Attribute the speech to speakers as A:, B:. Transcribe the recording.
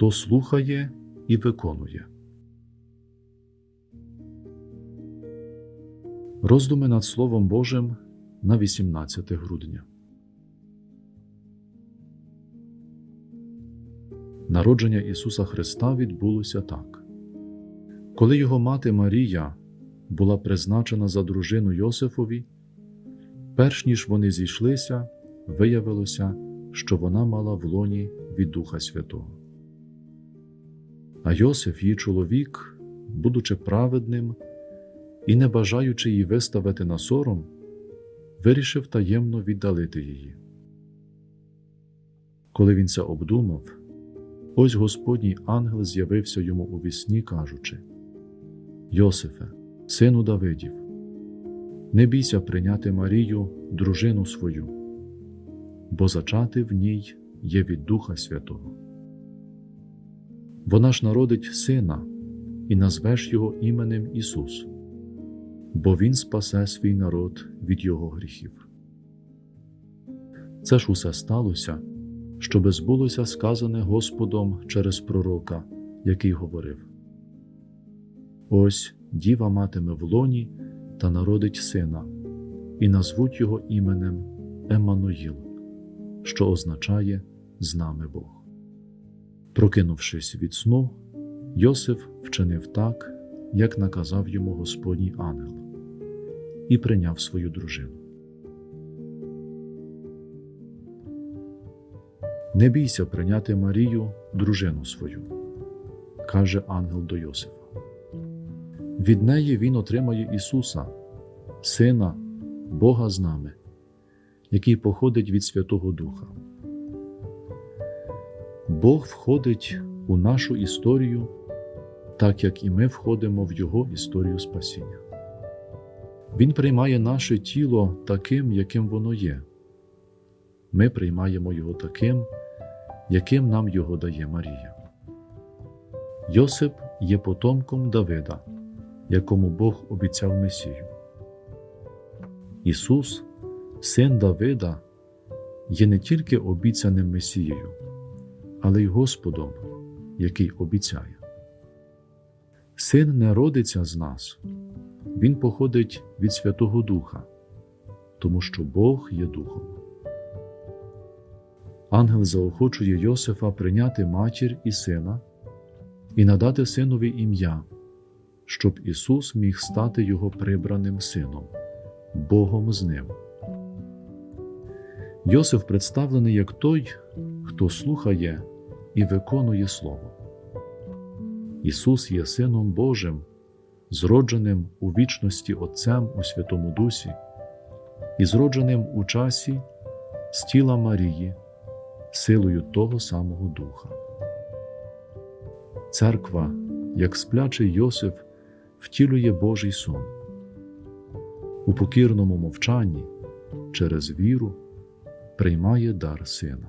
A: хто слухає і виконує. Роздуми над Словом Божим на 18 грудня. Народження Ісуса Христа відбулося так. Коли його мати Марія була призначена за дружину Йосифові, перш ніж вони зійшлися, виявилося, що вона мала в лоні від Духа Святого. А Йосиф, її чоловік, будучи праведним і не бажаючи її виставити на сором, вирішив таємно віддалити її. Коли він це обдумав, ось Господній ангел з'явився йому у вісні, кажучи: Йосифе, сину Давидів, не бійся прийняти Марію, дружину свою, бо зачати в ній є від Духа Святого. Вона ж народить сина, і назвеш його іменем Ісус, бо Він спасе свій народ від його гріхів. Це ж усе сталося, щоби збулося сказане Господом через пророка, який говорив: Ось діва матиме в лоні та народить сина, і назвуть його іменем Еммануїл, що означає з нами Бог. Прокинувшись від сну, Йосиф вчинив так, як наказав йому Господній ангел, і прийняв свою дружину. Не бійся прийняти Марію, дружину свою, каже ангел до Йосифа. Від неї він отримає Ісуса, Сина Бога з нами, який походить від Святого Духа. Бог входить у нашу історію, так як і ми входимо в Його історію спасіння. Він приймає наше тіло таким, яким воно є. Ми приймаємо його таким, яким нам його дає Марія. Йосип є потомком Давида, якому Бог обіцяв Месію. Ісус, син Давида, є не тільки обіцяним Месією, але й Господом, який обіцяє. Син не родиться з нас, Він походить від Святого Духа, тому що Бог є Духом. Ангел заохочує Йосифа прийняти матір і сина і надати синові ім'я, щоб Ісус міг стати його прибраним сином, Богом з ним. Йосиф представлений як той, хто слухає і виконує Слово. Ісус є Сином Божим, зродженим у вічності Отцем у Святому Дусі і зродженим у часі з тіла Марії, силою того самого Духа. Церква, як сплячий Йосиф, втілює Божий сон. У покірному мовчанні через віру приймає дар Сина.